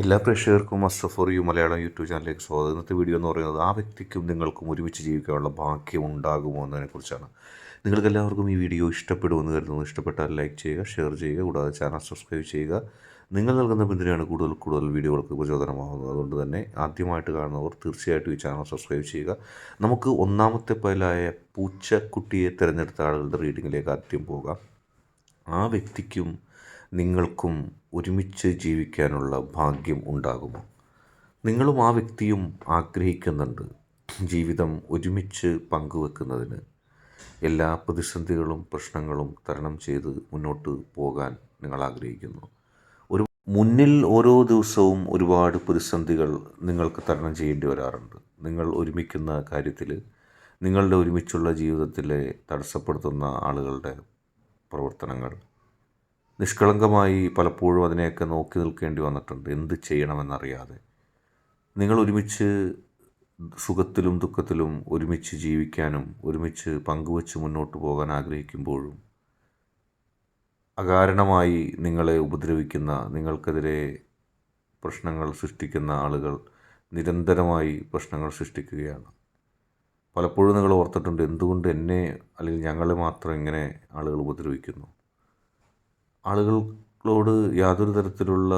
എല്ലാ പ്രേക്ഷകർക്കും Astro for you Malayalam YouTube ചാനലിലേക്ക് സ്വാഗതം. ഇന്നത്തെ വീഡിയോ എന്ന് പറയുന്നത് ആ വ്യക്തിക്കും നിങ്ങൾക്കും ഒരുമിച്ച് ജീവിക്കാനുള്ള ഭാഗ്യം ഉണ്ടാകുമോ എന്നതിനെക്കുറിച്ചാണ്. നിങ്ങൾക്കെല്ലാവർക്കും ഈ വീഡിയോ ഇഷ്ടപ്പെടുമെന്ന് കരുതുന്നു. ഇഷ്ടപ്പെട്ടാൽ ലൈക്ക് ചെയ്യുക ഷെയർ ചെയ്യുക കൂടാതെ ചാനൽ സബ്സ്ക്രൈബ് ചെയ്യുക. നിങ്ങൾ നൽകുന്ന പിന്തുണയാണ് കൂടുതൽ കൂടുതൽ വീഡിയോകൾക്ക് പ്രചോദനമാകുന്നത്. അതുകൊണ്ട് തന്നെ ആദ്യമായിട്ട് കാണുന്നവർ തീർച്ചയായിട്ടും ഈ ചാനൽ സബ്സ്ക്രൈബ് ചെയ്യുക. നമുക്ക് ഒന്നാമത്തെ പേലായ പൂച്ചക്കുട്ടിയെ തിരഞ്ഞെടുത്ത ആളുകളുടെ റീഡിങ്ങിലേക്ക് ആദ്യം പോകാം. ആ വ്യക്തിക്കും നിങ്ങൾക്കും ഒരുമിച്ച് ജീവിക്കാനുള്ള ഭാഗ്യം ഉണ്ടാകുമോ? നിങ്ങളും ആ വ്യക്തിയും ആഗ്രഹിക്കുന്നുണ്ട് ജീവിതം ഒരുമിച്ച് പങ്കുവെക്കുന്നതിന്. എല്ലാ പ്രതിസന്ധികളും പ്രശ്നങ്ങളും തരണം ചെയ്ത് മുന്നോട്ട് പോകാൻ നിങ്ങൾ ആഗ്രഹിക്കുന്നു. ഒരു മുന്നിൽ ഓരോ ദിവസവും ഒരുപാട് പ്രതിസന്ധികൾ നിങ്ങൾക്ക് തരണം ചെയ്യേണ്ടി വരാറുണ്ട്. നിങ്ങൾ ഒരുമിക്കുന്ന കാര്യത്തിൽ നിങ്ങളുടെ ഒരുമിച്ചുള്ള ജീവിതത്തിലെ തടസ്സപ്പെടുത്തുന്ന ആളുകളുടെ പ്രവർത്തനങ്ങൾ നിഷ്കളങ്കമായി പലപ്പോഴും അതിനെയൊക്കെ നോക്കി നിൽക്കേണ്ടി വന്നിട്ടുണ്ട്. എന്ത് ചെയ്യണമെന്നറിയാതെ. നിങ്ങൾ ഒരുമിച്ച് സുഖത്തിലും ദുഃഖത്തിലും ഒരുമിച്ച് ജീവിക്കാനും ഒരുമിച്ച് പങ്കുവച്ച് മുന്നോട്ട് പോകാൻ ആഗ്രഹിക്കുമ്പോഴും അകാരണമായി നിങ്ങളെ ഉപദ്രവിക്കുന്ന നിങ്ങൾക്കെതിരെ പ്രശ്നങ്ങൾ സൃഷ്ടിക്കുന്ന ആളുകൾ നിരന്തരമായി പ്രശ്നങ്ങൾ സൃഷ്ടിക്കുകയാണ്. പലപ്പോഴും നിങ്ങൾ ഓർത്തിട്ടുണ്ട് എന്തുകൊണ്ട് എന്നെ അല്ലെങ്കിൽ ഞങ്ങളെ മാത്രം ഇങ്ങനെ ആളുകൾ ഉപദ്രവിക്കുന്നു? ആളുകളോട് യാതൊരു തരത്തിലുള്ള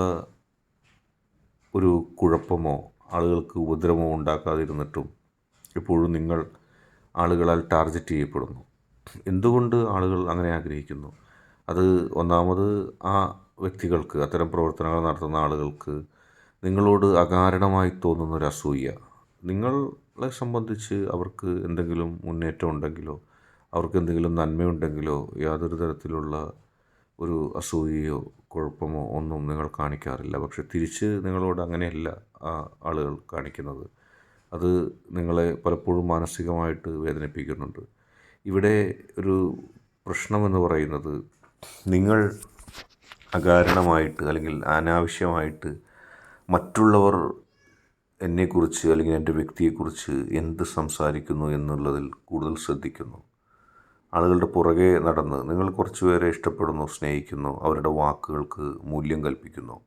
ഒരു കുഴപ്പമോ ആളുകൾക്ക് ഉപദ്രവമോ ഉണ്ടാക്കാതിരുന്നിട്ടും എപ്പോഴും നിങ്ങൾ ആളുകളാൽ ടാർഗറ്റ് ചെയ്യപ്പെടുന്നു. എന്തുകൊണ്ട് ആളുകൾ അങ്ങനെ ആഗ്രഹിക്കുന്നു? അത് ഒന്നാമത് ആ വ്യക്തികൾക്ക് അത്തരം പ്രവർത്തനങ്ങൾ നടത്തുന്ന ആളുകൾക്ക് നിങ്ങളോട് അകാരണമായി തോന്നുന്ന ഒരു അസൂയ. നിങ്ങളെ സംബന്ധിച്ച് അവർക്ക് എന്തെങ്കിലും മുന്നേറ്റം ഉണ്ടെങ്കിലോ അവർക്ക് എന്തെങ്കിലും നന്മയുണ്ടെങ്കിലോ യാതൊരു തരത്തിലുള്ള ഒരു അസൂയയോ കുഴപ്പമോ ഒന്നും നിങ്ങൾ കാണിക്കാറില്ല. പക്ഷെ തിരിച്ച് നിങ്ങളോട് അങ്ങനെയല്ല ആളുകൾ കാണിക്കുന്നത്. അത് നിങ്ങളെ പലപ്പോഴും മാനസികമായിട്ട് വേദനിപ്പിക്കുന്നുണ്ട്. ഇവിടെ ഒരു പ്രശ്നമെന്ന് പറയുന്നത് നിങ്ങൾ അകാരണമായിട്ട് അല്ലെങ്കിൽ അനാവശ്യമായിട്ട് മറ്റുള്ളവർ എന്നെക്കുറിച്ച് അല്ലെങ്കിൽ എന്റെ വ്യക്തിയെക്കുറിച്ച് എന്ത് സംസാരിക്കുന്നു എന്നുള്ളതിൽ കൂടുതൽ ശ്രദ്ധിക്കുന്നു. ആളുകളുടെ പുറകെ നടന്ന് നിങ്ങൾ കുറച്ച് പേരെ ഇഷ്ടപ്പെടുന്നു സ്നേഹിക്കുന്നു അവരുടെ വാക്കുകൾക്ക് മൂല്യം കൽപ്പിക്കുന്നു.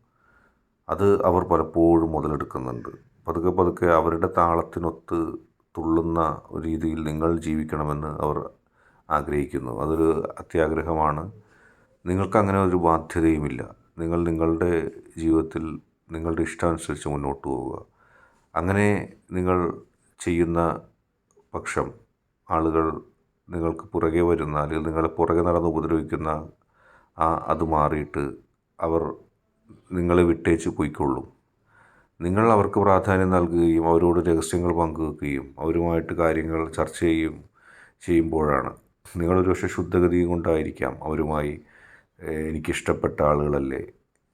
അത് അവർ പലപ്പോഴും മുതലെടുക്കുന്നുണ്ട്. പതുക്കെ പതുക്കെ അവരുടെ താളത്തിനൊത്ത് തുള്ളുന്ന രീതിയിൽ നിങ്ങൾ ജീവിക്കണമെന്ന് അവർ ആഗ്രഹിക്കുന്നു. അതൊരു അത്യാഗ്രഹമാണ്. നിങ്ങൾക്ക് അങ്ങനെ ഒരു ബാധ്യതയുമില്ല. നിങ്ങൾ നിങ്ങളുടെ ജീവിതത്തിൽ നിങ്ങളുടെ ഇഷ്ടാനുസരിച്ച് മുന്നോട്ട് പോവുക. അങ്ങനെ നിങ്ങൾ ചെയ്യുന്ന പക്ഷം ആളുകൾ നിങ്ങൾക്ക് പുറകെ വരുന്ന അല്ലെങ്കിൽ നിങ്ങളെ പുറകെ നടന്ന് ഉപദ്രവിക്കുന്ന ആ അത് മാറിയിട്ട് അവർ നിങ്ങളെ വിട്ടേച്ച് പോയിക്കൊള്ളും. നിങ്ങൾ അവർക്ക് പ്രാധാന്യം നൽകുകയും അവരോട് രഹസ്യങ്ങൾ പങ്കുവെക്കുകയും അവരുമായിട്ട് കാര്യങ്ങൾ ചർച്ച ചെയ്യും ചെയ്യുമ്പോഴാണ്. നിങ്ങളൊരു പക്ഷേ ശുദ്ധഗതിയും കൊണ്ടായിരിക്കാം അവരുമായി എനിക്കിഷ്ടപ്പെട്ട ആളുകളല്ലേ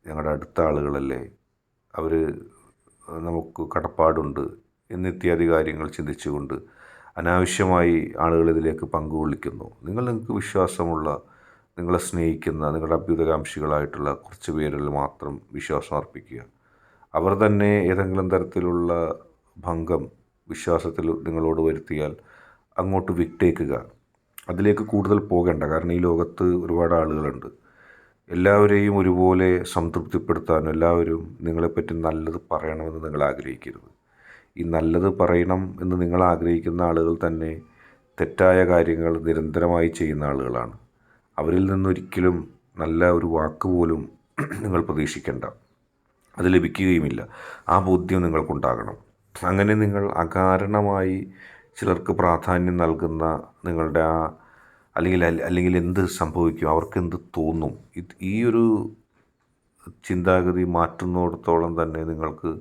ഞങ്ങളുടെ അടുത്ത ആളുകളല്ലേ അവർ നമുക്ക് കടപ്പാടുണ്ട് എന്നിത്യാദി കാര്യങ്ങൾ ചിന്തിച്ചുകൊണ്ട് അനാവശ്യമായി ആളുകൾ ഇതിലേക്ക് പങ്കുകൊള്ളിക്കുന്നു. നിങ്ങൾ നിങ്ങൾക്ക് വിശ്വാസമുള്ള നിങ്ങളെ സ്നേഹിക്കുന്ന നിങ്ങളുടെ അഭ്യുതകാംക്ഷികളായിട്ടുള്ള കുറച്ച് പേരിൽ മാത്രം വിശ്വാസം അർപ്പിക്കുക. അവർ തന്നെ ഏതെങ്കിലും തരത്തിലുള്ള ഭംഗം വിശ്വാസത്തിൽ നിങ്ങളോട് വരുത്തിയാൽ അങ്ങോട്ട് വിട്ടേക്കുക. അതിലേക്ക് കൂടുതൽ പോകേണ്ട കാരണം ഈ ലോകത്ത് ഒരുപാട് ആളുകളുണ്ട്. എല്ലാവരെയും ഒരുപോലെ സംതൃപ്തിപ്പെടുത്താനും എല്ലാവരും നിങ്ങളെപ്പറ്റി നല്ലത് പറയണമെന്ന് നിങ്ങൾ ആഗ്രഹിക്കരുത്. ഈ നല്ലത് പറയണം എന്ന് നിങ്ങൾ ആഗ്രഹിക്കുന്ന ആളുകൾ തന്നെ തെറ്റായ കാര്യങ്ങൾ നിരന്തരമായി ചെയ്യുന്ന ആളുകളാണ്. അവരിൽ നിന്നൊരിക്കലും നല്ല ഒരു വാക്ക് പോലും നിങ്ങൾ പ്രതീക്ഷിക്കേണ്ട. അത് ലഭിക്കുകയുമില്ല. ആ ബോധ്യം നിങ്ങൾക്കുണ്ടാകണം. അങ്ങനെ നിങ്ങൾ അകാരണമായി ചിലർക്ക് പ്രാധാന്യം നൽകുന്ന നിങ്ങളുടെ ആ അല്ലെങ്കിൽ അല്ലെങ്കിൽ എന്ത് സംഭവിക്കും അവർക്ക് എന്ത് തോന്നും ഈ ഒരു ചിന്താഗതി മാറ്റുന്നിടത്തോളം തന്നെ നിങ്ങൾക്ക്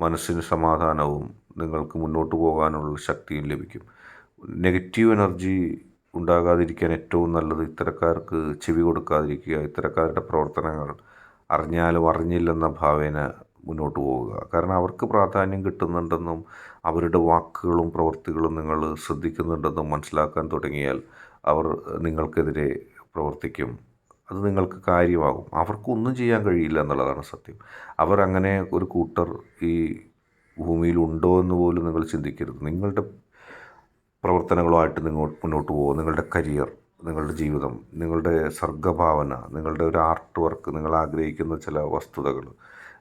മനസ്സിന് സമാധാനവും നിങ്ങൾക്ക് മുന്നോട്ട് പോകാനുള്ള ശക്തിയും ലഭിക്കും. നെഗറ്റീവ് എനർജി ഉണ്ടാകാതിരിക്കാൻ ഏറ്റവും നല്ലത് ഇത്തരക്കാർക്ക് ചെവി കൊടുക്കാതിരിക്കുക ഇത്തരക്കാരുടെ പ്രവർത്തനങ്ങൾ അറിഞ്ഞാലും അറിഞ്ഞില്ലെന്ന ഭാവേന മുന്നോട്ട് പോവുക. കാരണം അവർക്ക് പ്രാധാന്യം കിട്ടുന്നുണ്ടെന്നും അവരുടെ വാക്കുകളും പ്രവൃത്തികളും നിങ്ങൾ ശ്രദ്ധിക്കുന്നുണ്ടെന്നും മനസ്സിലാക്കാൻ തുടങ്ങിയാൽ അവർ നിങ്ങൾക്കെതിരെ പ്രവർത്തിക്കും. അത് നിങ്ങൾക്ക് കാര്യമാകും. അവർക്കൊന്നും ചെയ്യാൻ കഴിയില്ല എന്നുള്ളതാണ് സത്യം. അവർ അങ്ങനെ ഒരു കൂട്ടർ ഈ ഭൂമിയിലുണ്ടോ എന്ന് പോലും നിങ്ങൾ ചിന്തിക്കരുത്. നിങ്ങളുടെ പ്രവർത്തനങ്ങളുമായിട്ട് നിങ്ങൾ മുന്നോട്ട് പോകും നിങ്ങളുടെ കരിയർ നിങ്ങളുടെ ജീവിതം നിങ്ങളുടെ സർഗഭാവന നിങ്ങളുടെ ഒരു ആർട്ട് വർക്ക് നിങ്ങൾ ആഗ്രഹിക്കുന്ന ചില വസ്തുതകൾ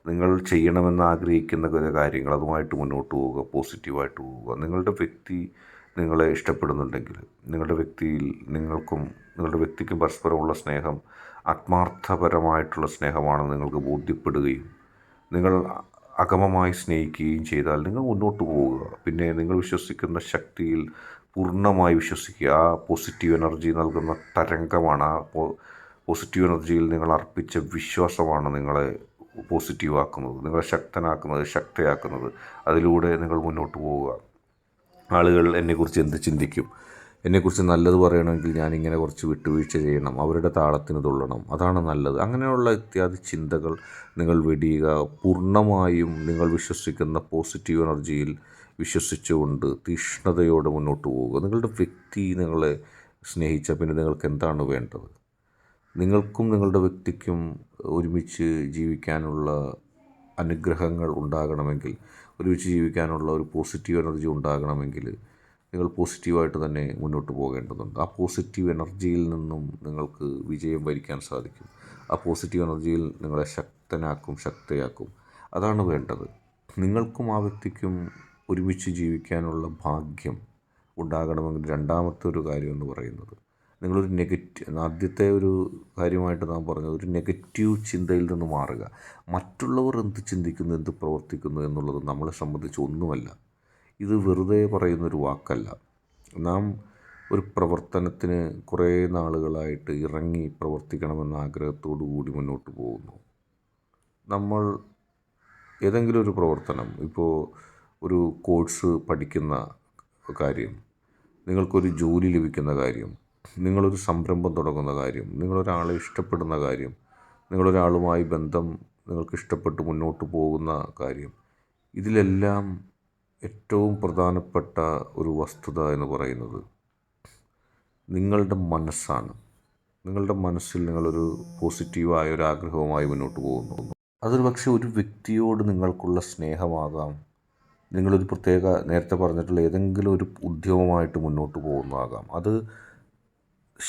നിങ്ങൾ ചെയ്യണമെന്ന് ആഗ്രഹിക്കുന്ന ചില കാര്യങ്ങൾ അതുമായിട്ട് മുന്നോട്ട് പോവുക പോസിറ്റീവായിട്ട് പോവുക. നിങ്ങളുടെ വ്യക്തി നിങ്ങളെ ഇഷ്ടപ്പെടുന്നുണ്ടെങ്കിൽ നിങ്ങളുടെ വ്യക്തിയിൽ നിങ്ങൾക്കും നിങ്ങളുടെ വ്യക്തിക്കും പരസ്പരമുള്ള സ്നേഹം ആത്മാർത്ഥപരമായിട്ടുള്ള സ്നേഹമാണെന്ന് നിങ്ങൾക്ക് ബോധ്യപ്പെടുകയും നിങ്ങൾ അകമമായി സ്നേഹിക്കുകയും ചെയ്താൽ നിങ്ങൾ മുന്നോട്ട് പോവുക. പിന്നെ നിങ്ങൾ വിശ്വസിക്കുന്ന ശക്തിയിൽ പൂർണമായി വിശ്വസിക്കുക. ആ പോസിറ്റീവ് എനർജി നൽകുന്ന തരംഗമാണ്. ആ പോസിറ്റീവ് എനർജിയിൽ നിങ്ങൾ അർപ്പിച്ച വിശ്വാസമാണ് നിങ്ങളെ പോസിറ്റീവ് ആക്കുന്നത്. നിങ്ങളെ ശക്തനാക്കുന്നത് ശക്തയാക്കുന്നത്. അതിലൂടെ നിങ്ങൾ മുന്നോട്ട് പോവുക. ആളുകൾ എന്നെക്കുറിച്ച് എന്ത് ചിന്തിക്കും? എന്നെക്കുറിച്ച് നല്ലത് പറയണമെങ്കിൽ ഞാനിങ്ങനെ കുറച്ച് വിട്ടുവീഴ്ച ചെയ്യണം അവരുടെ താളത്തിന് തുള്ളണം. അതാണ് നല്ലത്. അങ്ങനെയുള്ള ഇത്യാദി ചിന്തകൾ നിങ്ങൾ വെടിയുക. പൂർണമായും നിങ്ങൾ വിശ്വസിക്കുന്ന പോസിറ്റീവ് എനർജിയിൽ വിശ്വസിച്ചുകൊണ്ട് തീഷ്ണതയോടെ മുന്നോട്ട് പോവുക. നിങ്ങളുടെ വ്യക്തി നിങ്ങളെ സ്നേഹിച്ച പിന്നെ നിങ്ങൾക്ക് എന്താണ് വേണ്ടത്? നിങ്ങൾക്കും നിങ്ങളുടെ വ്യക്തിക്കും ഒരുമിച്ച് ജീവിക്കാനുള്ള അനുഗ്രഹങ്ങൾ ഉണ്ടാകണമെങ്കിൽ ഒരുമിച്ച് ജീവിക്കാനുള്ള ഒരു പോസിറ്റീവ് എനർജി ഉണ്ടാകണമെങ്കിൽ നിങ്ങൾ പോസിറ്റീവായിട്ട് തന്നെ മുന്നോട്ട് പോകേണ്ടതുണ്ട്. ആ പോസിറ്റീവ് എനർജിയിൽ നിന്നും നിങ്ങൾക്ക് വിജയം വരിക്കാൻ സാധിക്കും. ആ പോസിറ്റീവ് എനർജിയിൽ നിങ്ങളെ ശക്തനാക്കും ശക്തയാക്കും. അതാണ് വേണ്ടത്. നിങ്ങൾക്കും ആ വ്യക്തിക്കും ഒരുമിച്ച് ജീവിക്കാനുള്ള ഭാഗ്യം ഉണ്ടാകണമെങ്കിൽ രണ്ടാമത്തെ ഒരു കാര്യം എന്ന് പറയുന്നത് നിങ്ങളൊരു നെഗറ്റീവ് ആദ്യത്തെ ഒരു കാര്യമായിട്ട് നാം പറഞ്ഞത് ഒരു നെഗറ്റീവ് ചിന്തയിൽ നിന്ന് മാറുക. മറ്റുള്ളവർ എന്ത് ചിന്തിക്കുന്നു എന്ത് പ്രവർത്തിക്കുന്നു എന്നുള്ളത് നമ്മളെ സംബന്ധിച്ച് ഒന്നുമല്ല. ഇത് വെറുതെ പറയുന്നൊരു വാക്കല്ല. നാം ഒരു പ്രവർത്തനത്തിന് കുറേ നാളുകളായിട്ട് ഇറങ്ങി പ്രവർത്തിക്കണമെന്ന ആഗ്രഹത്തോടു കൂടി മുന്നോട്ട് പോകുന്നു. നമ്മൾ ഏതെങ്കിലും ഒരു പ്രവർത്തനം ഇപ്പോൾ ഒരു കോഴ്സ് പഠിക്കുന്ന കാര്യം നിങ്ങൾക്കൊരു ജോലി ലഭിക്കുന്ന കാര്യം നിങ്ങളൊരു സംരംഭം തുടങ്ങുന്ന കാര്യം നിങ്ങളൊരാളെ ഇഷ്ടപ്പെടുന്ന കാര്യം നിങ്ങളൊരാളുമായി ബന്ധം നിങ്ങൾക്ക് ഇഷ്ടപ്പെട്ട് മുന്നോട്ട് പോകുന്ന കാര്യം ഇതിലെല്ലാം ഏറ്റവും പ്രധാനപ്പെട്ട ഒരു വസ്തുത എന്ന് പറയുന്നത് നിങ്ങളുടെ മനസ്സാണ്. നിങ്ങളുടെ മനസ്സിൽ നിങ്ങളൊരു പോസിറ്റീവായ ഒരു ആഗ്രഹവുമായി മുന്നോട്ട് പോകുന്നു. അതൊരു പക്ഷേ ഒരു വ്യക്തിയോട് നിങ്ങൾക്കുള്ള സ്നേഹമാകാം. നിങ്ങളൊരു പ്രത്യേക നേരത്തെ പറഞ്ഞിട്ടുള്ള ഏതെങ്കിലും ഒരു ഉദ്യമമായിട്ട് മുന്നോട്ട് പോകുന്നതാകാം. അത്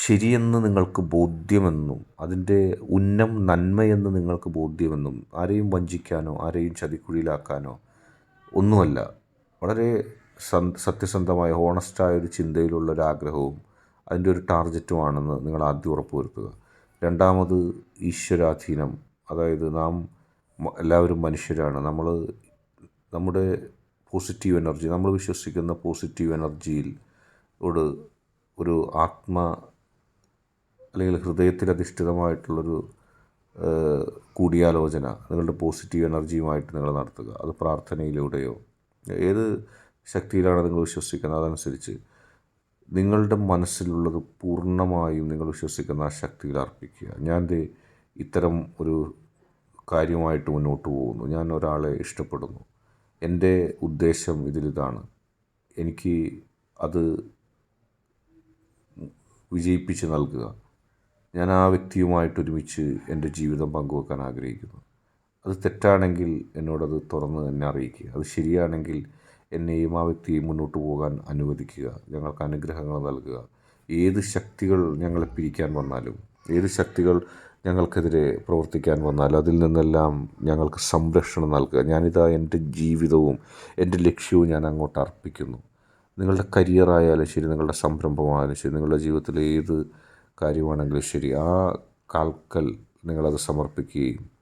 ശരിയെന്ന് നിങ്ങൾക്ക് ബോധ്യമെന്നും അതിന്റെ ഉന്നം നന്മയെന്ന് നിങ്ങൾക്ക് ബോധ്യമെന്നും ആരെയും വഞ്ചിക്കാനോ ആരെയും ചതിക്കുഴിയിലാക്കാനോ ഒന്നുമല്ല. വളരെ സത്യസന്ധമായ ഹോണസ്റ്റായ ഒരു ചിന്തയിലുള്ള ഒരു ആഗ്രഹവും അതിന്റെ ഒരു ടാർജറ്റുമാണെന്ന് നിങ്ങൾ ആദ്യം ഉറപ്പുവരുത്തുക. രണ്ടാമത് ഈശ്വരാധീനം. അതായത് നാം എല്ലാവരും മനുഷ്യരാണ്. നമ്മൾ നമ്മുടെ പോസിറ്റീവ് എനർജി നമ്മൾ വിശ്വസിക്കുന്ന പോസിറ്റീവ് എനർജിയിൽ ഓട് ഒരു ആത്മ അല്ലെങ്കിൽ ഹൃദയത്തിൽ അധിഷ്ഠിതമായിട്ടുള്ളൊരു കൂടിയാലോചന നിങ്ങളുടെ പോസിറ്റീവ് എനർജിയുമായിട്ട് നിങ്ങൾ നടത്തുക. അത് പ്രാർത്ഥനയിലൂടെയോ ഏത് ശക്തിയിലാണ് നിങ്ങൾ വിശ്വസിക്കുന്നത്? അതനുസരിച്ച് നിങ്ങളുടെ മനസ്സിലുള്ളത് പൂർണമായും നിങ്ങൾ വിശ്വസിക്കുന്ന ആ ശക്തിയിൽ അർപ്പിക്കുക. ഞാൻ ഇത്തരം ഒരു കാര്യമായിട്ട് മുന്നോട്ട് പോകുന്നു. ഞാൻ ഒരാളെ ഇഷ്ടപ്പെടുന്നു. എന്റെ ഉദ്ദേശം ഇതിലിതാണ്. എനിക്ക് അത് വിജയിപ്പിച്ച് നൽകുക. ഞാൻ ആ വ്യക്തിയുമായിട്ട് ഒരുമിച്ച് എന്റെ ജീവിതം പങ്കുവെക്കാൻ ആഗ്രഹിക്കുന്നു. അത് തെറ്റാണെങ്കിൽ എന്നോടത് തുറന്ന് തന്നെ അറിയിക്കുക. അത് ശരിയാണെങ്കിൽ എന്നെയും ആ വ്യക്തിയെയും മുന്നോട്ട് പോകാൻ അനുവദിക്കുക. ഞങ്ങൾക്ക് അനുഗ്രഹങ്ങൾ നൽകുക. ഏത് ശക്തികൾ ഞങ്ങളെ പിരിക്കാൻ വന്നാലും ഏത് ശക്തികൾ ഞങ്ങൾക്കെതിരെ പ്രവർത്തിക്കാൻ വന്നാലും അതിൽ നിന്നെല്ലാം ഞങ്ങൾക്ക് സംരക്ഷണം നൽകുക. ഞാനിതാ എന്റെ ജീവിതവും എന്റെ ലക്ഷ്യവും ഞാൻ അങ്ങോട്ട് അർപ്പിക്കുന്നു. നിങ്ങളുടെ കരിയറായാലും ശരി നിങ്ങളുടെ സംരംഭമായാലും ശരി നിങ്ങളുടെ ജീവിതത്തിലെ ഏത് കാര്യമാണെങ്കിലും ശരി ആ കാൽക്കൽ നിങ്ങളത് സമർപ്പിക്കുകയും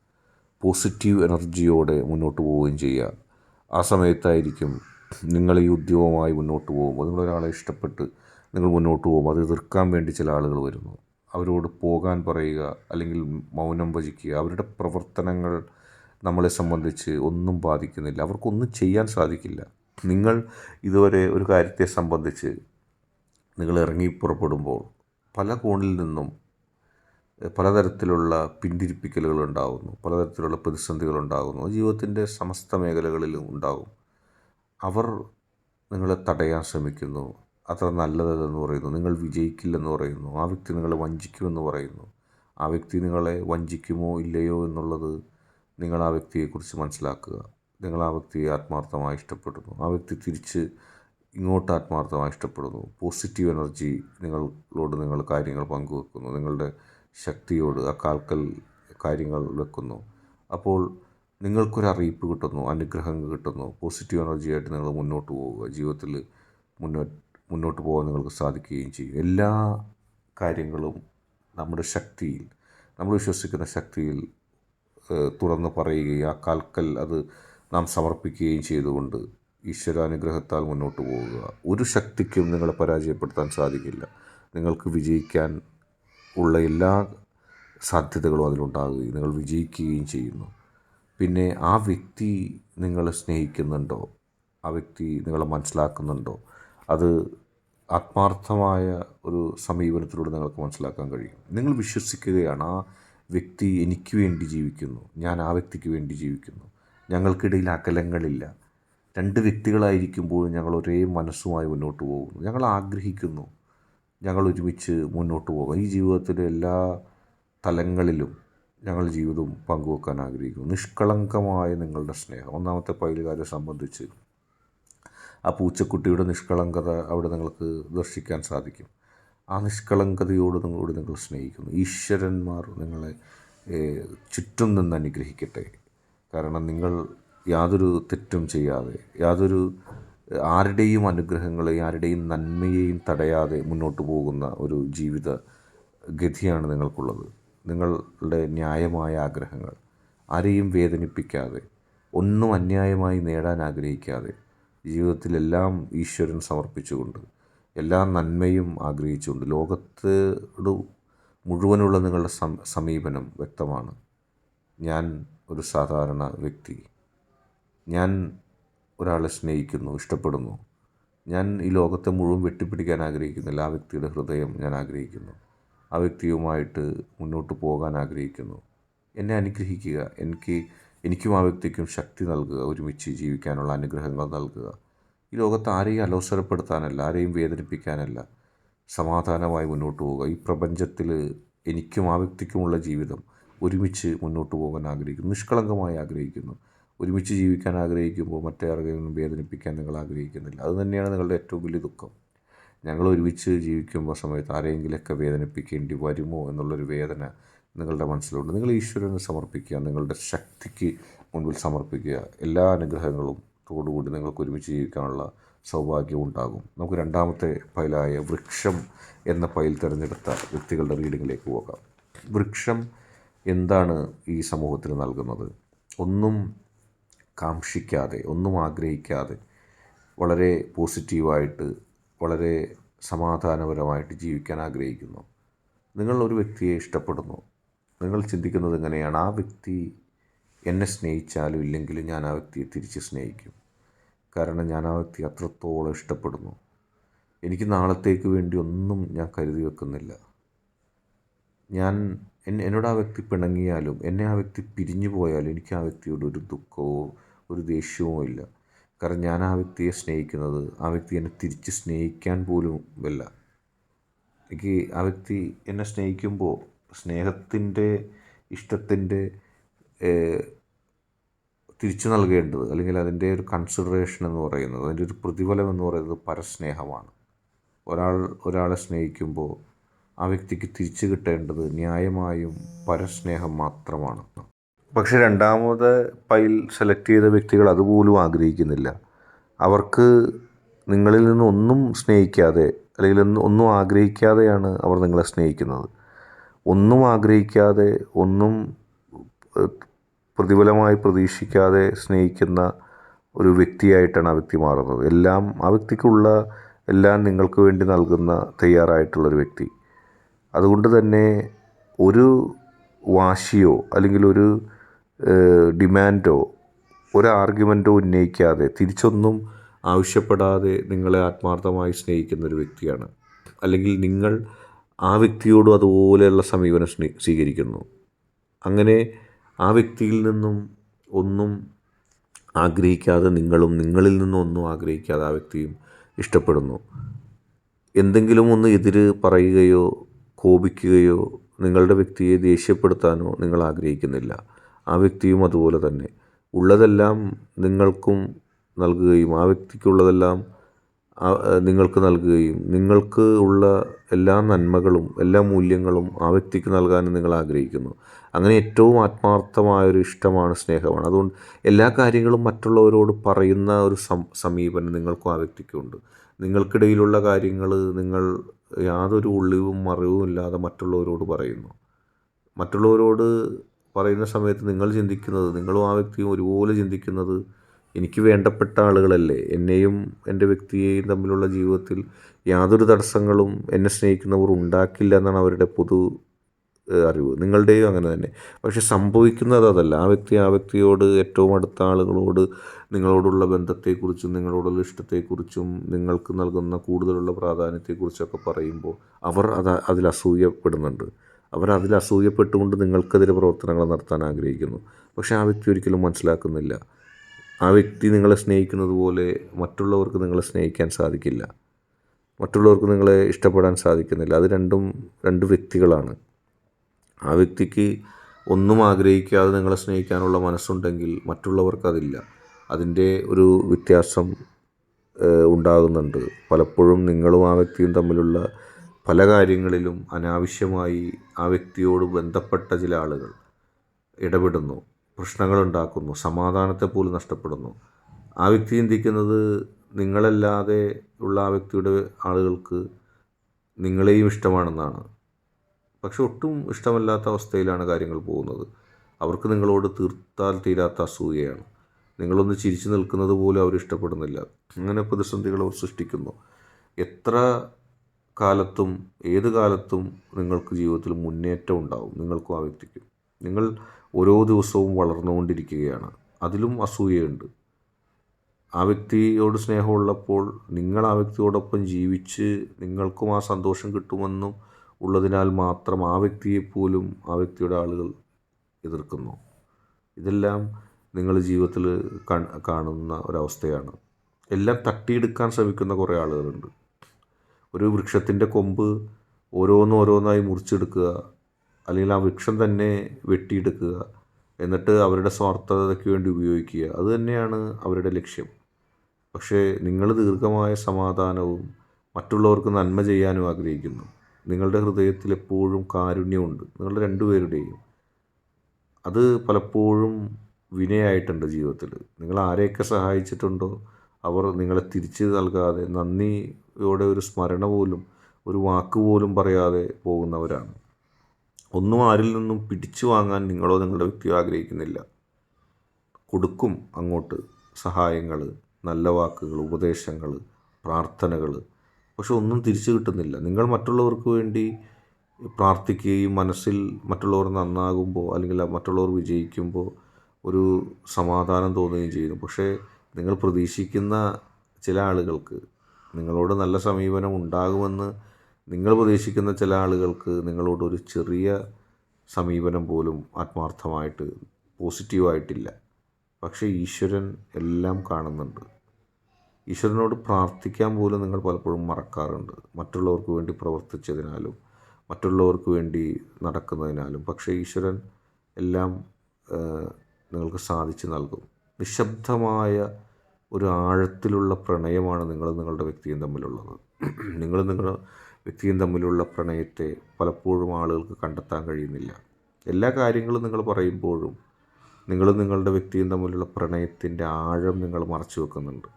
പോസിറ്റീവ് എനർജിയോടെ മുന്നോട്ട് പോവുകയും ചെയ്യുക. ആ സമയത്തായിരിക്കും നിങ്ങൾ ഈ ഉദ്യോഗമായി മുന്നോട്ട് പോകുമ്പോൾ നിങ്ങളൊരാളെ ഇഷ്ടപ്പെട്ട് നിങ്ങൾ മുന്നോട്ട് പോകുമ്പോൾ അത് എതിർക്കാൻ വേണ്ടി ചില ആളുകൾ വരുന്നു. അവരോട് പോകാൻ പറയുക അല്ലെങ്കിൽ മൗനം ഭജിക്കുക. അവരുടെ പ്രവർത്തനങ്ങൾ നമ്മളെ സംബന്ധിച്ച് ഒന്നും ബാധിക്കുന്നില്ല. അവർക്കൊന്നും ചെയ്യാൻ സാധിക്കില്ല. നിങ്ങൾ ഇതുവരെ ഒരു കാര്യത്തെ സംബന്ധിച്ച് നിങ്ങൾ ഇറങ്ങി പുറപ്പെടുമ്പോൾ പല കോണിൽ നിന്നും പലതരത്തിലുള്ള പിന്തിരിപ്പിക്കലുകൾ ഉണ്ടാകുന്നു പലതരത്തിലുള്ള പ്രതിസന്ധികൾ ഉണ്ടാകുന്നു ജീവിതത്തിന്റെ സമസ്ത മേഖലകളിലും ഉണ്ടാകും. അവർ നിങ്ങളെ തടയാൻ ശ്രമിക്കുന്നു. അത്ര നല്ലതല്ലെന്ന് പറയുന്നു. നിങ്ങൾ വിജയിക്കില്ലെന്ന് പറയുന്നു. ആ വ്യക്തി നിങ്ങളെ വഞ്ചിക്കുമെന്ന് പറയുന്നു. ആ വ്യക്തി നിങ്ങളെ വഞ്ചിക്കുമോ ഇല്ലയോ എന്നുള്ളത് നിങ്ങൾ ആ വ്യക്തിയെക്കുറിച്ച് മനസ്സിലാക്കുക. നിങ്ങൾ ആ വ്യക്തിയെ ആത്മാർത്ഥമായി ഇഷ്ടപ്പെടുന്നു. ആ വ്യക്തി തിരിച്ച് ഇങ്ങോട്ട് ആത്മാർത്ഥമായി ഇഷ്ടപ്പെടുന്നു. പോസിറ്റീവ് എനർജി നിങ്ങളോട് നിങ്ങൾ കാര്യങ്ങൾ പങ്കുവെക്കുന്നു. നിങ്ങളുടെ ശക്തിയോട് ആ കാൽക്കൽ കാര്യങ്ങൾ വെക്കുന്നു. അപ്പോൾ നിങ്ങൾക്കൊരു അറിയിപ്പ് കിട്ടുന്നു അനുഗ്രഹം കിട്ടുന്നു. പോസിറ്റീവ് എനർജി ആയിട്ട് നിങ്ങൾ മുന്നോട്ട് പോവുക. ജീവിതത്തിൽ മുന്നോട്ട് മുന്നോട്ട് പോകാൻ നിങ്ങൾക്ക് സാധിക്കുകയും ചെയ്യും. എല്ലാ കാര്യങ്ങളും നമ്മുടെ ശക്തിയിൽ നമ്മൾ വിശ്വസിക്കുന്ന ശക്തിയിൽ തുറന്ന് പറയുകയും ആ കാൽക്കൽ അത് നാം സമർപ്പിക്കുകയും ചെയ്തുകൊണ്ട് ഈശ്വരാനുഗ്രഹത്താൽ മുന്നോട്ട് പോവുക. ഒരു ശക്തിക്കും നിങ്ങളെ പരാജയപ്പെടുത്താൻ സാധിക്കില്ല. നിങ്ങൾക്ക് വിജയിക്കാൻ ഉള്ള എല്ലാ സാധ്യതകളും അതിലുണ്ടാകുകയും നിങ്ങൾ വിജയിക്കുകയും ചെയ്യുന്നു. പിന്നെ ആ വ്യക്തി നിങ്ങളെ സ്നേഹിക്കുന്നുണ്ടോ? ആ വ്യക്തി നിങ്ങളെ മനസ്സിലാക്കുന്നുണ്ടോ? അത് ആത്മാർത്ഥമായ ഒരു സമീപനത്തിലൂടെ നിങ്ങൾക്ക് മനസ്സിലാക്കാൻ കഴിയും. നിങ്ങൾ വിശ്വസിക്കുകയാണ് ആ വ്യക്തി എനിക്ക് വേണ്ടി ജീവിക്കുന്നു ഞാൻ ആ വ്യക്തിക്ക് വേണ്ടി ജീവിക്കുന്നു ഞങ്ങൾക്കിടയിൽ അകലങ്ങളില്ല. രണ്ട് വ്യക്തികളായിരിക്കുമ്പോഴും ഞങ്ങൾ ഒരേ മനസ്സുമായി മുന്നോട്ട് പോകുന്നു. ഞങ്ങൾ ആഗ്രഹിക്കുന്നു ഞങ്ങൾ ഒരുമിച്ച് മുന്നോട്ട് പോകാം. ഈ ജീവിതത്തിലെ എല്ലാ തലങ്ങളിലും ഞങ്ങൾ ജീവിതം പങ്കുവെക്കാൻ ആഗ്രഹിക്കുന്നു. നിഷ്കളങ്കമായ നിങ്ങളുടെ സ്നേഹം. ഒന്നാമത്തെ പൈലുകാരെ സംബന്ധിച്ച് ആ പൂച്ചക്കുട്ടിയുടെ നിഷ്കളങ്കത അവിടെ നിങ്ങൾക്ക് ദർശിക്കാൻ സാധിക്കും. ആ നിഷ്കളങ്കതയോട് നിങ്ങളോട് നിങ്ങൾ സ്നേഹിക്കുന്നു. ഈശ്വരന്മാർ നിങ്ങളെ ചുറ്റും നിന്ന് അനുഗ്രഹിക്കട്ടെ. കാരണം നിങ്ങൾ യാതൊരു തെറ്റും ചെയ്യാതെ യാതൊരു ആരുടെയും അനുഗ്രഹങ്ങളെയും ആരുടെയും നന്മയെയും തടയാതെ മുന്നോട്ട് പോകുന്ന ഒരു ജീവിത ഗതിയാണ് നിങ്ങൾക്കുള്ളത്. നിങ്ങളുടെ ന്യായമായ ആഗ്രഹങ്ങൾ ആരെയും വേദനിപ്പിക്കാതെ ഒന്നും അന്യായമായി നേടാൻ ആഗ്രഹിക്കാതെ ജീവിതത്തിലെല്ലാം ഈശ്വരൻ സമർപ്പിച്ചുകൊണ്ട് എല്ലാ നന്മയും ആഗ്രഹിച്ചുകൊണ്ട് ലോകത്തോട് മുഴുവനുള്ള നിങ്ങളുടെ സമീപനം വ്യക്തമാണ്. ഞാൻ ഒരു സാധാരണ വ്യക്തി. ഞാൻ ഒരാളെ സ്നേഹിക്കുന്നു ഇഷ്ടപ്പെടുന്നു. ഞാൻ ഈ ലോകത്തെ മുഴുവൻ വെട്ടിപ്പിടിക്കാൻ ആഗ്രഹിക്കുന്നില്ല. ആ വ്യക്തിയുടെ ഹൃദയം ഞാൻ ആഗ്രഹിക്കുന്നു. ആ വ്യക്തിയുമായിട്ട് മുന്നോട്ട് പോകാൻ ആഗ്രഹിക്കുന്നു. എന്നെ അനുഗ്രഹിക്കുക. എനിക്ക് എനിക്കും ആ വ്യക്തിക്കും ശക്തി നൽകുക. ഒരുമിച്ച് ജീവിക്കാനുള്ള അനുഗ്രഹങ്ങൾ നൽകുക. ഈ ലോകത്ത് ആരെയും അലോസരപ്പെടുത്താനല്ല ആരെയും വേദനിപ്പിക്കാനല്ല സമാധാനമായി മുന്നോട്ട് പോവുക. ഈ പ്രപഞ്ചത്തിൽ എനിക്കും ആ വ്യക്തിക്കുമുള്ള ജീവിതം ഒരുമിച്ച് മുന്നോട്ട് പോകാൻ ആഗ്രഹിക്കുന്നു. നിഷ്കളങ്കമായി ആഗ്രഹിക്കുന്നു. ഒരുമിച്ച് ജീവിക്കാൻ ആഗ്രഹിക്കുമ്പോൾ മറ്റേ ആരെങ്കിലും വേദനിപ്പിക്കാൻ നിങ്ങൾ ആഗ്രഹിക്കുന്നില്ല. അത് തന്നെയാണ് നിങ്ങളുടെ ഏറ്റവും വലിയ ദുഃഖം. ഞങ്ങൾ ഒരുമിച്ച് ജീവിക്കുമ്പോൾ സമയത്ത് ആരെങ്കിലുമൊക്കെ വേദനിപ്പിക്കേണ്ടി വരുമോ എന്നുള്ളൊരു വേദന നിങ്ങളുടെ മനസ്സിലുണ്ട്. നിങ്ങൾ ഈശ്വരന് സമർപ്പിക്കുക നിങ്ങളുടെ ശക്തിക്ക് മുൻപിൽ സമർപ്പിക്കുക. എല്ലാ അനുഗ്രഹങ്ങളും തോടുകൂടി നിങ്ങൾക്ക് ഒരുമിച്ച് ജീവിക്കാനുള്ള സൗഭാഗ്യം ഉണ്ടാകും. നമുക്ക് രണ്ടാമത്തെ ഫയലായ വൃക്ഷം എന്ന ഫയൽ തിരഞ്ഞെടുത്ത വ്യക്തികളുടെ റീഡിങ്ങിലേക്ക് പോകാം. വൃക്ഷം എന്താണ് ഈ സമൂഹത്തിന് നൽകുന്നത്? ഒന്നും കാക്ഷിക്കാതെ ഒന്നും ആഗ്രഹിക്കാതെ വളരെ പോസിറ്റീവായിട്ട് വളരെ സമാധാനപരമായിട്ട് ജീവിക്കാൻ ആഗ്രഹിക്കുന്നു. നിങ്ങൾ ഒരു വ്യക്തിയെ ഇഷ്ടപ്പെടുന്നു. നിങ്ങൾ ചിന്തിക്കുന്നത് എങ്ങനെയാണ്? ആ വ്യക്തി എന്നെ സ്നേഹിച്ചാലും ഇല്ലെങ്കിലും ഞാൻ ആ വ്യക്തിയെ തിരിച്ച് സ്നേഹിക്കും. കാരണം ഞാൻ ആ വ്യക്തി അത്രത്തോളം ഇഷ്ടപ്പെടുന്നു. എനിക്ക് നാളത്തേക്ക് വേണ്ടി ഒന്നും ഞാൻ കരുതി വെക്കുന്നില്ല. ഞാൻ എന്നെ എന്നോട് ആ വ്യക്തി പിണങ്ങിയാലും എന്നെ ആ വ്യക്തി പിരിഞ്ഞു പോയാലും എനിക്ക് ആ വ്യക്തിയോട് ഒരു ദുഃഖമോ ഒരു ദേഷ്യവും ഇല്ല കാരണം ഞാൻ ആ വ്യക്തിയെ സ്നേഹിക്കുന്നത് ആ വ്യക്തി എന്നെ തിരിച്ച് സ്നേഹിക്കാൻ പോലും ഇല്ല. എനിക്ക് ആ വ്യക്തി എന്നെ സ്നേഹിക്കുമ്പോൾ സ്നേഹത്തിന്റെ ഇഷ്ടത്തിന്റെ തിരിച്ചു നൽകേണ്ടത് അല്ലെങ്കിൽ അതിന്റെ ഒരു കൺസിഡറേഷൻ എന്ന് പറയുന്നത് അതിന്റെ ഒരു പ്രതിഫലം എന്ന് പറയുന്നത് പരസ്നേഹമാണ്. ഒരാൾ ഒരാളെ സ്നേഹിക്കുമ്പോൾ ആ വ്യക്തിക്ക് തിരിച്ചു കിട്ടേണ്ടത് ന്യായമായും പരസ്നേഹം മാത്രമാണ്. പക്ഷെ രണ്ടാമത് പൈൽ സെലക്ട് ചെയ്ത വ്യക്തികൾ അതുപോലും ആഗ്രഹിക്കുന്നില്ല. അവർക്ക് നിങ്ങളിൽ നിന്നൊന്നും സ്നേഹിക്കാതെ അല്ലെങ്കിൽ ഒന്നും ആഗ്രഹിക്കാതെയാണ് അവർ നിങ്ങളെ സ്നേഹിക്കുന്നത്. ഒന്നും ആഗ്രഹിക്കാതെ ഒന്നും പ്രതിഫലമായി പ്രതീക്ഷിക്കാതെ സ്നേഹിക്കുന്ന ഒരു വ്യക്തിയായിട്ടാണ് ആ വ്യക്തി മാറുന്നത്. എല്ലാം ആ വ്യക്തിക്കുള്ള എല്ലാം നിങ്ങൾക്ക് വേണ്ടി നൽകുന്ന തയ്യാറായിട്ടുള്ളൊരു വ്യക്തി. അതുകൊണ്ട് തന്നെ ഒരു വാശിയോ അല്ലെങ്കിൽ ഒരു ഡിമാൻഡോ ഒരു ആർഗ്യുമെന്റോ ഉന്നയിക്കാതെ തിരിച്ചൊന്നും ആവശ്യപ്പെടാതെ നിങ്ങളെ ആത്മാർത്ഥമായി സ്നേഹിക്കുന്ന ഒരു വ്യക്തിയാണ്. അല്ലെങ്കിൽ നിങ്ങൾ ആ വ്യക്തിയോടും അതുപോലെയുള്ള സമീപനം സ്വീകരിക്കുന്നു. അങ്ങനെ ആ വ്യക്തിയിൽ നിന്നും ഒന്നും ആഗ്രഹിക്കാതെ നിങ്ങളും നിങ്ങളിൽ നിന്നും ഒന്നും ആഗ്രഹിക്കാതെ ആ വ്യക്തിയും ഇഷ്ടപ്പെടുന്നു. എന്തെങ്കിലും ഒന്ന് എതിര് പറയുകയോ കോപിക്കുകയോ നിങ്ങളുടെ വ്യക്തിയെ ദേഷ്യപ്പെടുത്താനോ നിങ്ങൾ ആഗ്രഹിക്കുന്നില്ല. ആ വ്യക്തിയും അതുപോലെ തന്നെ. ഉള്ളതെല്ലാം നിങ്ങൾക്കും നൽകുകയും ആ വ്യക്തിക്കുള്ളതെല്ലാം നിങ്ങൾക്ക് നൽകുകയും നിങ്ങൾക്ക് ഉള്ള എല്ലാ നന്മകളും എല്ലാ മൂല്യങ്ങളും ആ വ്യക്തിക്ക് നൽകാനും നിങ്ങൾ ആഗ്രഹിക്കുന്നു. അങ്ങനെ ഏറ്റവും ആത്മാർത്ഥമായൊരു ഇഷ്ടമാണ് സ്നേഹമാണ്. അതുകൊണ്ട് എല്ലാ കാര്യങ്ങളും മറ്റുള്ളവരോട് പറയുന്ന ഒരു സമീപനം നിങ്ങൾക്കും ആ വ്യക്തിക്കുണ്ട്. നിങ്ങൾക്കിടയിലുള്ള കാര്യങ്ങൾ നിങ്ങൾ യാതൊരു ഒളിവും മറിവും ഇല്ലാതെ മറ്റുള്ളവരോട് പറയുന്നു. മറ്റുള്ളവരോട് പറയുന്ന സമയത്ത് നിങ്ങൾ ചിന്തിക്കുന്നത് നിങ്ങളും ആ വ്യക്തിയും ഒരുപോലെ ചിന്തിക്കുന്നത് എനിക്ക് വേണ്ടപ്പെട്ട ആളുകളല്ലേ. എന്നെയും എന്റെ വ്യക്തിയെയും തമ്മിലുള്ള ജീവിതത്തിൽ യാതൊരു തടസ്സങ്ങളും എന്നെ സ്നേഹിക്കുന്നവർ ഉണ്ടാക്കില്ല എന്നാണ് അവരുടെ പൊതു അറിവ്. നിങ്ങളുടെയും അങ്ങനെ തന്നെ. പക്ഷെ സംഭവിക്കുന്നത് അതല്ല. ആ വ്യക്തി ആ വ്യക്തിയോട് ഏറ്റവും അടുത്ത ആളുകളോട് നിങ്ങളോടുള്ള ബന്ധത്തെക്കുറിച്ചും നിങ്ങളോടുള്ള ഇഷ്ടത്തെക്കുറിച്ചും നിങ്ങൾക്ക് നൽകുന്ന കൂടുതലുള്ള പ്രാധാന്യത്തെക്കുറിച്ചൊക്കെ പറയുമ്പോൾ അവർ അത് അതിൽ അസൂയപ്പെടുന്നുണ്ട്. അവർ അതിൽ അസൂയപ്പെട്ടുകൊണ്ട് നിങ്ങൾക്കെതിരെ പ്രവർത്തനങ്ങൾ നടത്താൻ ആഗ്രഹിക്കുന്നു. പക്ഷേ ആ വ്യക്തി ഒരിക്കലും മനസ്സിലാക്കുന്നില്ല. ആ വ്യക്തി നിങ്ങളെ സ്നേഹിക്കുന്നത് പോലെ മറ്റുള്ളവർക്ക് നിങ്ങളെ സ്നേഹിക്കാൻ സാധിക്കില്ല. മറ്റുള്ളവർക്ക് നിങ്ങളെ ഇഷ്ടപ്പെടാൻ സാധിക്കുന്നില്ല. അത് രണ്ടും രണ്ട് വ്യക്തികളാണ്. ആ വ്യക്തിക്ക് ഒന്നും ആഗ്രഹിക്കാതെ നിങ്ങളെ സ്നേഹിക്കാനുള്ള മനസ്സുണ്ടെങ്കിൽ മറ്റുള്ളവർക്കതില്ല അതിന്റെ ഒരു വ്യത്യാസം ഉണ്ടാകുന്നുണ്ട്. പലപ്പോഴും നിങ്ങളും ആ വ്യക്തിയും തമ്മിലുള്ള പല കാര്യങ്ങളിലും അനാവശ്യമായി ആ വ്യക്തിയോട് ബന്ധപ്പെട്ട ചില ആളുകൾ ഇടപെടുന്നു പ്രശ്നങ്ങളുണ്ടാക്കുന്നു സമാധാനത്തെ പോലും നഷ്ടപ്പെടുന്നു. ആ വ്യക്തി ചിന്തിക്കുന്നത് നിങ്ങളല്ലാതെ ഉള്ള ആ വ്യക്തിയുടെ ആളുകൾക്ക് നിങ്ങളെയും ഇഷ്ടമാണെന്നാണ്. പക്ഷെ ഒട്ടും ഇഷ്ടമല്ലാത്ത അവസ്ഥയിലാണ് കാര്യങ്ങൾ പോകുന്നത്. അവർക്ക് നിങ്ങളോട് തീർത്താൽ തീരാത്ത അസൂയയാണ്. നിങ്ങളൊന്ന് ചിരിച്ചു നിൽക്കുന്നത് പോലും അവർ ഇഷ്ടപ്പെടുന്നില്ല. അങ്ങനെ പ്രതിസന്ധികൾ അവർ സൃഷ്ടിക്കുന്നു. എത്ര കാലത്തും ഏത് കാലത്തും നിങ്ങൾക്ക് ജീവിതത്തിൽ മുന്നേറ്റം ഉണ്ടാവും. നിങ്ങൾക്കും ആ വ്യക്തിക്കും. നിങ്ങൾ ഓരോ ദിവസവും വളർന്നുകൊണ്ടിരിക്കുകയാണ്. അതിലും അസൂയയുണ്ട്. ആ വ്യക്തിയോട് സ്നേഹമുള്ളപ്പോൾ നിങ്ങൾ ആ വ്യക്തിയോടൊപ്പം ജീവിച്ച് നിങ്ങൾക്കും ആ സന്തോഷം കിട്ടുമെന്നും ഉള്ളതിനാൽ മാത്രം ആ വ്യക്തിയെ പോലും ആ വ്യക്തിയുടെ ആളുകൾ എതിർക്കുന്നു. ഇതെല്ലാം നിങ്ങൾ ജീവിതത്തിൽ കാണുന്ന ഒരവസ്ഥയാണ്. എല്ലാം തട്ടിയെടുക്കാൻ ശ്രമിക്കുന്ന കുറേ ആളുകളുണ്ട്. ഒരു വൃക്ഷത്തിന്റെ കൊമ്പ് ഓരോന്നോരോന്നായി മുറിച്ചെടുക്കുക. അല്ലെങ്കിൽ ആ വൃക്ഷം തന്നെ വെട്ടിയെടുക്കുക. എന്നിട്ട് അവരുടെ സ്വാർത്ഥതയ്ക്ക് വേണ്ടി ഉപയോഗിക്കുക. അത് തന്നെയാണ് അവരുടെ ലക്ഷ്യം. പക്ഷേ നിങ്ങൾ ദീർഘമായ സമാധാനവും മറ്റുള്ളവർക്ക് നന്മ ചെയ്യാനും ആഗ്രഹിക്കുന്നു. നിങ്ങളുടെ ഹൃദയത്തിൽ എപ്പോഴും കാരുണ്യമുണ്ട്. നിങ്ങളുടെ രണ്ടുപേരുടെയും. അത് പലപ്പോഴും വിനയായിട്ടുണ്ട് ജീവിതത്തിൽ. നിങ്ങൾ ആരെയൊക്കെ സഹായിച്ചിട്ടുണ്ടോ? അവർ നിങ്ങളെ തിരിച്ച് നൽകാതെ നന്ദിയോടെ ഒരു സ്മരണ പോലും ഒരു വാക്ക് പോലും പറയാതെ പോകുന്നവരാണ്. ഒന്നും ആരിൽ നിന്നും പിടിച്ചു വാങ്ങാൻ നിങ്ങളോ നിങ്ങളുടെ വ്യക്തിയോ ആഗ്രഹിക്കുന്നില്ല. കൊടുക്കും അങ്ങോട്ട് സഹായങ്ങൾ നല്ല വാക്കുകൾ ഉപദേശങ്ങൾ പ്രാർത്ഥനകൾ. പക്ഷെ ഒന്നും തിരിച്ചു കിട്ടുന്നില്ല. നിങ്ങൾ മറ്റുള്ളവർക്ക് വേണ്ടി പ്രാർത്ഥിക്കുകയും മനസ്സിൽ മറ്റുള്ളവർ നന്നാകുമ്പോൾ അല്ലെങ്കിൽ മറ്റുള്ളവർ വിജയിക്കുമ്പോൾ ഒരു സമാധാനം തോന്നുകയും ചെയ്യുന്നു. പക്ഷേ നിങ്ങൾ പ്രതീക്ഷിക്കുന്ന ചില ആളുകൾക്ക് നിങ്ങളോട് നല്ല സമീപനം ഉണ്ടാകുമെന്ന് നിങ്ങൾ പ്രതീക്ഷിക്കുന്ന ചില ആളുകൾക്ക് നിങ്ങളോട് ഒരു ചെറിയ സമീപനം പോലും ആത്മാർത്ഥമായിട്ട് പോസിറ്റീവായിട്ടില്ല. പക്ഷേ ഈശ്വരൻ എല്ലാം കാണുന്നുണ്ട്. ഈശ്വരനോട് പ്രാർത്ഥിക്കാൻ പോലും നിങ്ങൾ പലപ്പോഴും മറക്കാറുണ്ട്. മറ്റുള്ളവർക്ക് വേണ്ടി പ്രവർത്തിച്ചതിനാലും മറ്റുള്ളവർക്ക് വേണ്ടി നടക്കുന്നതിനാലും. പക്ഷേ ഈശ്വരൻ എല്ലാം നിങ്ങൾക്ക് സാധിച്ചു നൽകും. നിശബ്ദമായ ഒരു ആഴത്തിലുള്ള പ്രണയമാണ് നിങ്ങൾ നിങ്ങളുടെ വ്യക്തിയും തമ്മിലുള്ളത്. നിങ്ങൾ നിങ്ങളുടെ വ്യക്തിയും തമ്മിലുള്ള പ്രണയത്തെ പലപ്പോഴും ആളുകൾക്ക് കണ്ടെത്താൻ കഴിയുന്നില്ല. എല്ലാ കാര്യങ്ങളും നിങ്ങൾ പറയുമ്പോഴും നിങ്ങളും നിങ്ങളുടെ വ്യക്തിയും തമ്മിലുള്ള പ്രണയത്തിന്റെ ആഴം നിങ്ങൾ മറച്ചു വെക്കുന്നുണ്ട്.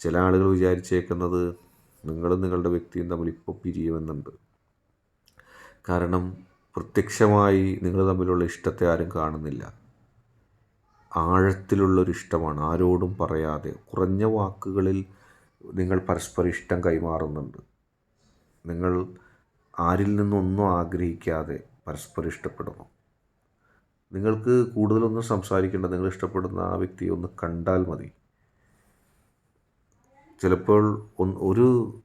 ചില ആളുകൾ വിചാരിച്ചേക്കുന്നത് നിങ്ങളും നിങ്ങളുടെ വ്യക്തിയും തമ്മിൽ ഇപ്പോൾ പിരിയുമെന്നുണ്ട്. കാരണം പ്രത്യക്ഷമായി നിങ്ങൾ തമ്മിലുള്ള ഇഷ്ടത്തെ ആരും കാണുന്നില്ല. ആഴത്തിലുള്ളൊരു ഇഷ്ടമാണ് ആരോടും പറയാതെ കുറഞ്ഞ വാക്കുകളിൽ നിങ്ങൾ പരസ്പരം ഇഷ്ടം കൈമാറുന്നുണ്ട്. നിങ്ങൾ ആരിൽ നിന്നൊന്നും ആഗ്രഹിക്കാതെ പരസ്പരം ഇഷ്ടപ്പെടുന്നു. നിങ്ങൾക്ക് കൂടുതലൊന്നും സംസാരിക്കേണ്ട നിങ്ങൾ ഇഷ്ടപ്പെടുന്ന ആ വ്യക്തിയെ ഒന്ന് കണ്ടാൽ മതി. ചിലപ്പോൾ ഒരു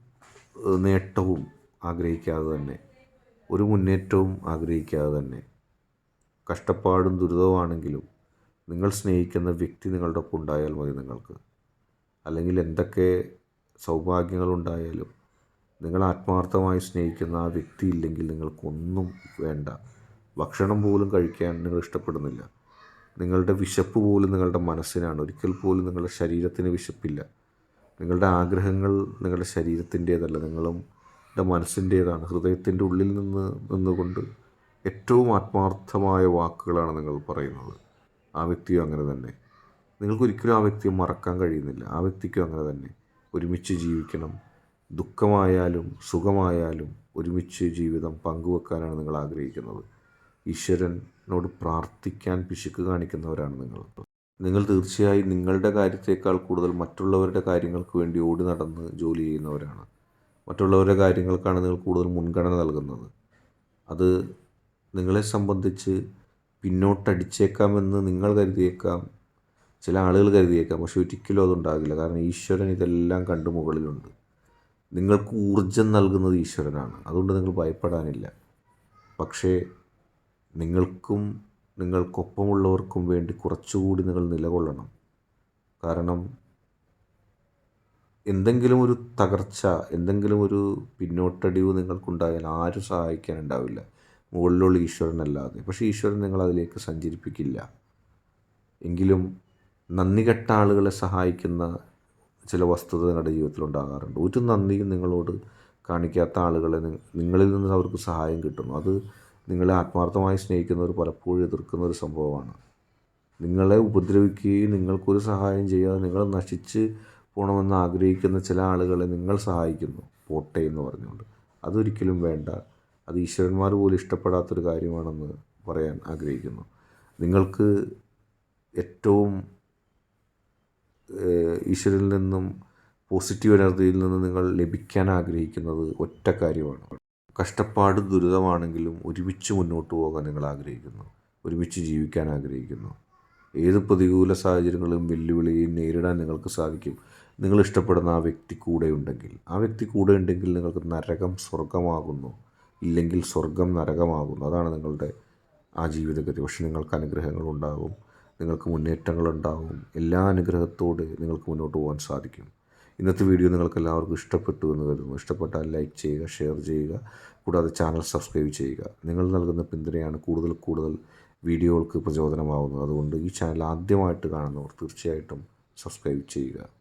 നേട്ടവും ആഗ്രഹിക്കാതെ തന്നെ ഒരു മുന്നേറ്റവും ആഗ്രഹിക്കാതെ തന്നെ കഷ്ടപ്പാടും ദുരിതവുമാണെങ്കിലും നിങ്ങൾ സ്നേഹിക്കുന്ന വ്യക്തി നിങ്ങളുടെ ഒപ്പം ഉണ്ടായാൽ മതി നിങ്ങൾക്ക്. അല്ലെങ്കിൽ എന്തൊക്കെ സൗഭാഗ്യങ്ങളുണ്ടായാലും നിങ്ങൾ ആത്മാർത്ഥമായി സ്നേഹിക്കുന്ന ആ വ്യക്തി ഇല്ലെങ്കിൽ നിങ്ങൾക്കൊന്നും വേണ്ട. ഭക്ഷണം പോലും കഴിക്കാൻ നിങ്ങൾ ഇഷ്ടപ്പെടുന്നില്ല. നിങ്ങളുടെ വിശപ്പ് പോലും നിങ്ങളുടെ മനസ്സിനാണ്. ഒരിക്കൽ പോലും നിങ്ങളുടെ ശരീരത്തിന് വിശപ്പില്ല. നിങ്ങളുടെ ആഗ്രഹങ്ങൾ നിങ്ങളുടെ ശരീരത്തിന്റേതല്ല. നിങ്ങളും മനസ്സിന്റേതാണ്. ഹൃദയത്തിന്റെ ഉള്ളിൽ നിന്ന് നിന്നുകൊണ്ട് ഏറ്റവും ആത്മാർത്ഥമായ വാക്കുകളാണ് നിങ്ങൾ പറയുന്നത്. ആ വ്യക്തിയും അങ്ങനെ തന്നെ. നിങ്ങൾക്കൊരിക്കലും ആ വ്യക്തിയെ മറക്കാൻ കഴിയുന്നില്ല. ആ വ്യക്തിക്കും അങ്ങനെ തന്നെ. ഒരുമിച്ച് ജീവിക്കണം. ദുഃഖമായാലും സുഖമായാലും ഒരുമിച്ച് ജീവിതം പങ്കുവെക്കാനാണ് നിങ്ങൾ ആഗ്രഹിക്കുന്നത്. ഈശ്വരനോട് പ്രാർത്ഥിക്കാൻ പിശുക്ക് കാണിക്കുന്നവരാണ് നിങ്ങൾ. നിങ്ങൾ തീർച്ചയായും നിങ്ങളുടെ കാര്യത്തേക്കാൾ കൂടുതൽ മറ്റുള്ളവരുടെ കാര്യങ്ങൾക്ക് വേണ്ടി ഓടി നടന്ന് ജോലി ചെയ്യുന്നവരാണ്. മറ്റുള്ളവരുടെ കാര്യങ്ങൾക്കാണ് നിങ്ങൾ കൂടുതൽ മുൻഗണന നൽകുന്നത്. അത് നിങ്ങളെ സംബന്ധിച്ച് പിന്നോട്ടടിച്ചേക്കാമെന്ന് നിങ്ങൾ കരുതിയേക്കാം. ചില ആളുകൾ കരുതിയേക്കാം പക്ഷെ ഒരിക്കലും അതുണ്ടാകില്ല. കാരണം ഈശ്വരൻ ഇതെല്ലാം കണ്ടു മുകളിലുണ്ട്. നിങ്ങൾക്ക് ഊർജം നൽകുന്നത് ഈശ്വരനാണ്. അതുകൊണ്ട് നിങ്ങൾ ഭയപ്പെടാനില്ല. പക്ഷേ നിങ്ങൾക്കും നിങ്ങൾക്കൊപ്പമുള്ളവർക്കും വേണ്ടി കുറച്ചുകൂടി നിങ്ങൾ നിലകൊള്ളണം. കാരണം എന്തെങ്കിലും ഒരു തകർച്ച എന്തെങ്കിലും ഒരു പിന്നോട്ടടിവ് നിങ്ങൾക്കുണ്ടായാൽ ആരും സഹായിക്കാനുണ്ടാവില്ല. മുകളിലുള്ള ഈശ്വരനല്ലാതെ. പക്ഷേ ഈശ്വരൻ നിങ്ങളതിലേക്ക് സഞ്ചരിപ്പിക്കില്ല. എങ്കിലും നന്ദി കെട്ട ആളുകളെ സഹായിക്കുന്ന ചില വസ്തുത നിങ്ങളുടെ ജീവിതത്തിൽ ഉണ്ടാകാറുണ്ട്. ഒരു നന്ദിയും നിങ്ങളോട് കാണിക്കാത്ത ആളുകളെ നിങ്ങളിൽ നിന്ന് അവർക്ക് സഹായം കിട്ടുന്നു. അത് നിങ്ങളെ ആത്മാർത്ഥമായി സ്നേഹിക്കുന്നവർ പലപ്പോഴും എതിർക്കുന്ന ഒരു സംഭവമാണ്. നിങ്ങളെ ഉപദ്രവിക്കുകയും നിങ്ങൾക്കൊരു സഹായം ചെയ്യാതെ നിങ്ങൾ നശിച്ച് പോകണമെന്ന് ആഗ്രഹിക്കുന്ന ചില ആളുകളെ നിങ്ങൾ സഹായിക്കുന്നു. പോട്ടെ എന്ന് പറഞ്ഞുകൊണ്ട്. അതൊരിക്കലും വേണ്ട. അത് ഈശ്വരന്മാർ പോലും ഇഷ്ടപ്പെടാത്തൊരു കാര്യമാണെന്ന് പറയാൻ ആഗ്രഹിക്കുന്നു. നിങ്ങൾക്ക് ഏറ്റവും ഈശ്വരിൽ നിന്നും പോസിറ്റീവ് എനർജിയിൽ നിന്ന് നിങ്ങൾ ലഭിക്കാൻ ആഗ്രഹിക്കുന്നത് ഒറ്റ കാര്യമാണ്. കഷ്ടപ്പാട് ദുരിതമാണെങ്കിലും ഒരുമിച്ച് മുന്നോട്ട് പോകാൻ നിങ്ങൾ ആഗ്രഹിക്കുന്നു. ഒരുമിച്ച് ജീവിക്കാൻ ആഗ്രഹിക്കുന്നു. ഏത് പ്രതികൂല സാഹചര്യങ്ങളും വെല്ലുവിളിയും നേരിടാൻ നിങ്ങൾക്ക് സാധിക്കും. നിങ്ങൾ ഇഷ്ടപ്പെടുന്ന ആ വ്യക്തി കൂടെ ഉണ്ടെങ്കിൽ. ആ വ്യക്തി കൂടെ ഉണ്ടെങ്കിൽ നിങ്ങൾക്ക് നരകം സ്വർഗമാകുന്നു ഇല്ലെങ്കിൽ സ്വർഗം നരകമാകുന്നു. അതാണ് നിങ്ങളുടെ ആ ജീവിതഗതി. പക്ഷെ നിങ്ങൾക്ക് അനുഗ്രഹങ്ങളുണ്ടാകും നിങ്ങൾക്ക് മുന്നേറ്റങ്ങളുണ്ടാകും എല്ലാ അനുഗ്രഹത്തോടെ നിങ്ങൾക്ക് മുന്നോട്ട് പോകാൻ സാധിക്കും. ഇന്നത്തെ വീഡിയോ നിങ്ങൾക്ക് എല്ലാവർക്കും ഇഷ്ടപ്പെട്ടു എന്ന് കരുതുന്നു. ഇഷ്ടപ്പെട്ടാൽ ലൈക്ക് ചെയ്യുക ഷെയർ ചെയ്യുക കൂടാതെ ചാനൽ സബ്സ്ക്രൈബ് ചെയ്യുക. നിങ്ങൾ നൽകുന്ന പിന്തുണയാണ് കൂടുതൽ കൂടുതൽ വീഡിയോകൾക്ക് പ്രചോദനമാവുന്നത്. അതുകൊണ്ട് ഈ ചാനൽ ആദ്യമായിട്ട് കാണുന്നവർ തീർച്ചയായിട്ടും സബ്സ്ക്രൈബ് ചെയ്യുക.